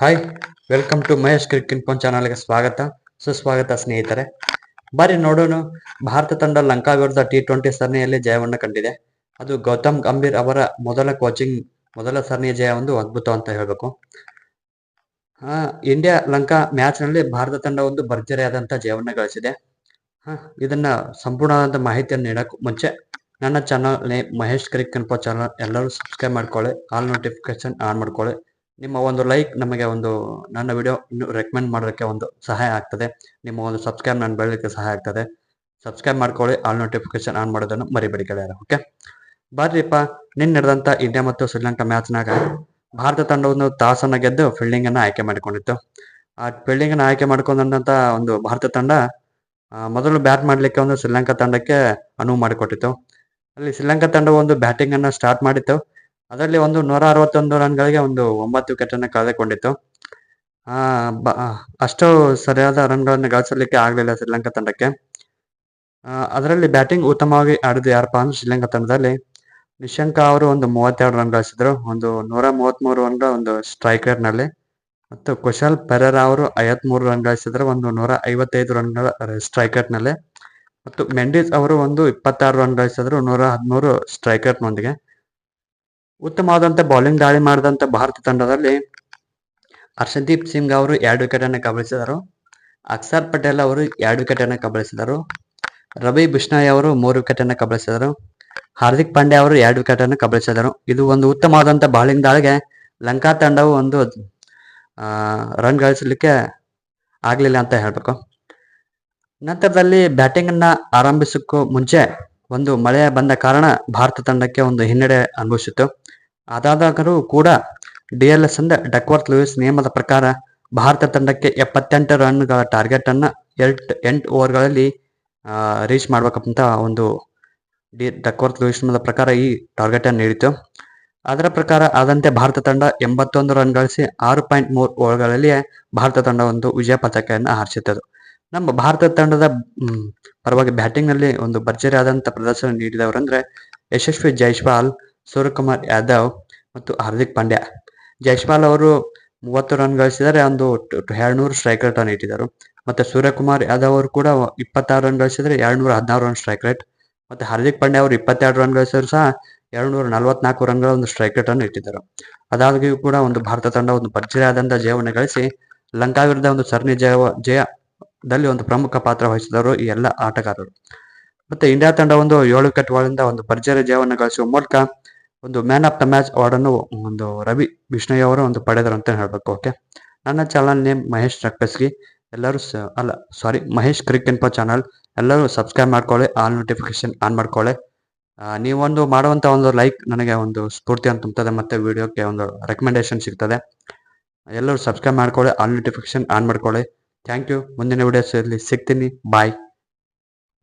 Hi welcome to Mahesh cricket phone ಚಾನಲ್ಗೆ ಸ್ವಾಗತ. ಸುಸ್ವಾಗತ ಸ್ನೇಹಿತರೆ, ಬಾರಿ ನೋಡೋಣ ಭಾರತ ತಂಡ ಲಂಕಾ ವಿರುದ್ಧ ಟಿ ಟ್ವೆಂಟಿ ಸರಣಿಯಲ್ಲಿ ಜಯವನ್ನು ಕಂಡಿದೆ. ಅದು ಗೌತಮ್ ಗಂಭೀರ್ ಅವರ ಮೊದಲ ಕೋಚಿಂಗ್ ಮೊದಲ ಸರಣಿಯ ಜಯ ಒಂದು ಅದ್ಭುತ ಅಂತ ಹೇಳಬೇಕು. ಇಂಡಿಯಾ ಲಂಕಾ ಮ್ಯಾಚ್ನಲ್ಲಿ ಭಾರತ ತಂಡ ಒಂದು ಭರ್ಜರಿಯಾದಂತಹ ಜಯವನ್ನು ಗಳಿಸಿದೆ. ಇದನ್ನ ಸಂಪೂರ್ಣವಾದ ಮಾಹಿತಿಯನ್ನು ನೀಡಕ್ ಮುಂಚೆ ನನ್ನ ಚಾನಲ್ ಮಹೇಶ್ ಕ್ರಿಕೆಟ್ ಪೋ ಚಾನಲ್ ಎಲ್ಲರೂ ಸಬ್ಸ್ಕ್ರೈಬ್ ಮಾಡ್ಕೊಳ್ಳಿ ಆಲ್ ನೋಟಿಫಿಕೇಶನ್ ಆನ್ ಮಾಡ್ಕೊಳ್ಳಿ. ನಿಮ್ಮ ಒಂದು ಲೈಕ್ ನಮಗೆ ಒಂದು ನನ್ನ ವಿಡಿಯೋ ಇನ್ನು ರೆಕಮೆಂಡ್ ಮಾಡೋದಕ್ಕೆ ಒಂದು ಸಹಾಯ ಆಗ್ತದೆ. ನಿಮ್ಮ ಒಂದು ಸಬ್ಸ್ಕ್ರೈಬ್ ನಾನು ಬೆಳಲಿಕ್ಕೆ ಸಹಾಯ ಆಗ್ತದೆ. ಸಬ್ಸ್ಕ್ರೈಬ್ ಮಾಡ್ಕೊಳ್ಳಿ ಆಲ್ ನೋಟಿಫಿಕೇಶನ್ ಆನ್ ಮಾಡೋದನ್ನು ಮರಿಬೇಡಿ ಗೆಳೆಯರ ಓಕೆ ಬರ್ರಿಪ್ಪ ನಿನ್ನೆ ನಡೆದಂಥ ಇಂಡಿಯಾ ಮತ್ತು ಶ್ರೀಲಂಕಾ ಮ್ಯಾಚ್ನಾಗ ಭಾರತ ತಂಡವನ್ನು ತಾಸನ್ನು ಗೆದ್ದು ಫೀಲ್ಡಿಂಗನ್ನು ಆಯ್ಕೆ ಮಾಡಿಕೊಂಡಿತ್ತು. ಆ ಫೀಲ್ಡಿಂಗನ್ನು ಆಯ್ಕೆ ಮಾಡಿಕೊಂಡಂಥ ಒಂದು ಭಾರತ ತಂಡ ಮೊದಲು ಬ್ಯಾಟ್ ಮಾಡಲಿಕ್ಕೆ ಒಂದು ಶ್ರೀಲಂಕಾ ತಂಡಕ್ಕೆ ಅನುವು ಮಾಡಿಕೊಟ್ಟಿತ್ತು. ಅಲ್ಲಿ ಶ್ರೀಲಂಕಾ ತಂಡ ಒಂದು ಬ್ಯಾಟಿಂಗನ್ನು ಸ್ಟಾರ್ಟ್ ಮಾಡಿತ್ತು. ಅದರಲ್ಲಿ ಒಂದು ನೂರ ಅರವತ್ತೊಂದು ರನ್ಗಳಿಗೆ ಒಂದು ಒಂಬತ್ತು ವಿಕೆಟ್ ಅನ್ನು ಕಳೆದುಕೊಂಡಿತ್ತು ಅಷ್ಟು ಸರಿಯಾದ ರನ್ಗಳನ್ನು ಗಳಿಸಲಿಕ್ಕೆ ಆಗಲಿಲ್ಲ ಶ್ರೀಲಂಕಾ ತಂಡಕ್ಕೆ. ಅದರಲ್ಲಿ ಬ್ಯಾಟಿಂಗ್ ಉತ್ತಮವಾಗಿ ಆಡಿದ್ದು ಯಾರಪ್ಪ ಅಂದ್ರೆ ಶ್ರೀಲಂಕಾ ತಂಡದಲ್ಲಿ ನಿಶಂಕ ಅವರು ಒಂದು ಮೂವತ್ತೆರಡು ರನ್ ಗಳಿಸಿದ್ರು. ಒಂದು ನೂರ ಮೂವತ್ಮೂರು ರನ್ ಒಂದು ಸ್ಟ್ರೈಕರ್ನಲ್ಲಿ ಮತ್ತು ಕುಶಲ್ ಪೆರೇರಾ ಅವರು ಐವತ್ಮೂರು ರನ್ ಗಳಿಸಿದ್ರು. ಒಂದು ನೂರ ಐವತ್ತೈದು ರನ್ಗಳ ಸ್ಟ್ರೈಕರ್ನಲ್ಲಿ ಮತ್ತು ಮೆಂಡಿಸ್ ಅವರು ಒಂದು ಇಪ್ಪತ್ತಾರು ರನ್ ಗಳಿಸಿದ್ರು. ನೂರ ಹದಿಮೂರು ಸ್ಟ್ರೈಕರ್ ನೊಂದಿಗೆ ಉತ್ತಮವಾದಂತ ಬೌಲಿಂಗ್ ದಾಳಿ ಮಾಡಿದಂತ ಭಾರತ ತಂಡದಲ್ಲಿ ಹರ್ಷದೀಪ್ ಸಿಂಗ್ ಅವರು ಎರಡು ವಿಕೆಟ್ ಅನ್ನು ಕಬಳಿಸಿದರು. ಅಕ್ಷರ್ ಪಟೇಲ್ ಅವರು ಎರಡು ವಿಕೆಟ್ ಅನ್ನು ಕಬಳಿಸಿದರು. ರವಿ ಬಿಷ್ಣಾಯ್ ಅವರು ಮೂರು ವಿಕೆಟ್ ಅನ್ನು ಕಬಳಿಸಿದರು. ಹಾರ್ದಿಕ್ ಪಾಂಡೆ ಅವರು ಎರಡು ವಿಕೆಟ್ ಅನ್ನು ಕಬಳಿಸಿದರು. ಇದು ಒಂದು ಉತ್ತಮವಾದಂತ ಬೌಲಿಂಗ್ ದಾಳಿಗೆ ಲಂಕಾ ತಂಡವು ಒಂದು ರನ್ ಗಳಿಸಲಿಕ್ಕೆ ಆಗಲಿಲ್ಲ ಅಂತ ಹೇಳಬೇಕು. ನಂತರದಲ್ಲಿ ಬ್ಯಾಟಿಂಗ್ ಅನ್ನ ಆರಂಭಿಸಕ್ಕೂ ಮುಂಚೆ ಒಂದು ಮಳೆ ಬಂದ ಕಾರಣ ಭಾರತ ತಂಡಕ್ಕೆ ಒಂದು ಹಿನ್ನಡೆ ಅನುಭವಿಸಿತು ಅದಾದಾಗಲೂ ಕೂಡ ಡಿ ಎಲ್ ಎಸ್ ಅಂದ್ರೆ ಡಕ್ವರ್ತ್ ಲೂಯಿಸ್ ನಿಯಮದ ಪ್ರಕಾರ ಭಾರತ ತಂಡಕ್ಕೆ ಎಪ್ಪತ್ತೆಂಟು ರನ್ಗಳ ಟಾರ್ಗೆಟ್ ಅನ್ನ ಎಂಟು ಎಂಟು ಓವರ್ಗಳಲ್ಲಿ ರೀಚ್ ಮಾಡ್ಬೇಕಂತ ಒಂದು ಡಿ, ಡಕ್ವರ್ತ್ ಲೂಯಿಸ್ ನಿಯಮದ ಪ್ರಕಾರ ಈ ಟಾರ್ಗೆಟ್ ಅನ್ನು ನೀಡಿತು ಅದರ ಪ್ರಕಾರ ಆದಂತೆ ಭಾರತ ತಂಡ ಎಂಬತ್ತೊಂದು ರನ್ ಗಳಿಸಿ ಆರು ಪಾಯಿಂಟ್ ಮೂರು ಓವರ್ಗಳಲ್ಲಿ ಭಾರತ ತಂಡ ಒಂದು ವಿಜಯ ಪತಾಕೆಯನ್ನು ಹಾರಿಸಿತ್ತು. ನಮ್ಮ ಭಾರತ ತಂಡದ ಪರವಾಗಿ ಬ್ಯಾಟಿಂಗ್ನಲ್ಲಿ ಒಂದು ಭರ್ಜರಿ ಆದಂತಹ ಪ್ರದರ್ಶನ ನೀಡಿದವರಂದ್ರೆ ಯಶಸ್ವಿ ಜೈಸ್ವಾಲ್ ಸೂರ್ಯಕುಮಾರ್ ಯಾದವ್ ಮತ್ತು ಹಾರ್ದಿಕ್ ಪಾಂಡ್ಯ. ಜೈಸ್ವಾಲ್ ಅವರು ಮೂವತ್ತು ರನ್ ಗಳಿಸಿದರೆ ಒಂದು ಎರಡ್ನೂರು ಸ್ಟ್ರೈಕ್ ರೇಟ್ ಅನ್ನು ಇಟ್ಟಿದ್ದರು ಮತ್ತೆ ಸೂರ್ಯಕುಮಾರ್ ಯಾದವ್ ಅವರು ಕೂಡ ಇಪ್ಪತ್ತಾರು ರನ್ ಗಳಿಸಿದರೆ ಎರಡ್ನೂರ ಹದಿನಾರು ರನ್ ಸ್ಟ್ರೈಕ್ ರೇಟ್ ಮತ್ತೆ ಹಾರ್ದಿಕ್ ಪಾಂಡ್ಯ ಅವರು ಇಪ್ಪತ್ತೆರಡು ರನ್ ಗಳಿಸಿದ್ರು ಸಹ ಎರಡ್ನೂರ ನಲವತ್ನಾಲ್ಕು ರನ್ಗಳ ಒಂದು ಸ್ಟ್ರೈಕ್ ರೇಟ್ ಅನ್ನು ಇಟ್ಟಿದ್ದರು. ಅದಾಗಿಯೂ ಕೂಡ ಒಂದು ಭಾರತ ತಂಡ ಒಂದು ಭರ್ಜರಿ ಆದಂತಹ ಜಯವನ್ನು ಗಳಿಸಿ ಲಂಕಾ ವಿರುದ್ಧ ಒಂದು ಸರಣಿ ಜಯ ಜಯ ಜಯದಲ್ಲಿ ಒಂದು ಪ್ರಮುಖ ಪಾತ್ರ ವಹಿಸಿದವರು ಈ ಎಲ್ಲ ಆಟಗಾರರು. ಮತ್ತೆ ಇಂಡಿಯಾ ತಂಡ ಒಂದು ಏಳು ವಿಕೆಟ್ಗಳಿಂದ ಒಂದು ಭರ್ಜರಿ ಜಯವನ್ನು ಗಳಿಸುವ ಮೂಲಕ ಒಂದು man of the match award ಅನ್ನು ಒಂದು ರವಿ ಬಿಷ್ಣಯ್ಯ ಅವರು ಒಂದು ಪಡೆದರು ಅಂತ ಹೇಳ್ಬೇಕು ಓಕೆ ನನ್ನ ಚಾನಲ್ ನೇಮ್ ಮಹೇಶ್ ರಕ್ಕಸ್ಗಿ ಎಲ್ಲರೂ ಅಲ್ಲ ಸಾರಿ ಮಹೇಶ್ ಕ್ರಿಕೆಟ್ ಚಾನಲ್ ಎಲ್ಲರೂ ಸಬ್ಸ್ಕ್ರೈಬ್ ಮಾಡ್ಕೊಳ್ಳಿ ಆಲ್ ನೋಟಿಫಿಕೇಶನ್ ಆನ್ ಮಾಡ್ಕೊಳ್ಳಿ. ನೀವೊಂದು ಮಾಡುವಂತ ಒಂದು ಲೈಕ್ ನನಗೆ ಒಂದು ಸ್ಫೂರ್ತಿ ಅಂತ ತುಂಬುತ್ತದೆ, ಮತ್ತೆ ವಿಡಿಯೋಕ್ಕೆ ಒಂದು ರೆಕಮೆಂಡೇಶನ್ ಸಿಗ್ತದೆ. ಎಲ್ಲರೂ ಸಬ್ಸ್ಕ್ರೈಬ್ ಮಾಡ್ಕೊಳ್ಳಿ ಆಲ್ ನೋಟಿಫಿಕೇಶನ್ ಆನ್ ಮಾಡ್ಕೊಳ್ಳಿ. ಥ್ಯಾಂಕ್ ಯು ಮುಂದಿನ ವಿಡಿಯೋಸಲ್ಲಿ ಸಿಗ್ತೀನಿ. ಬಾಯ್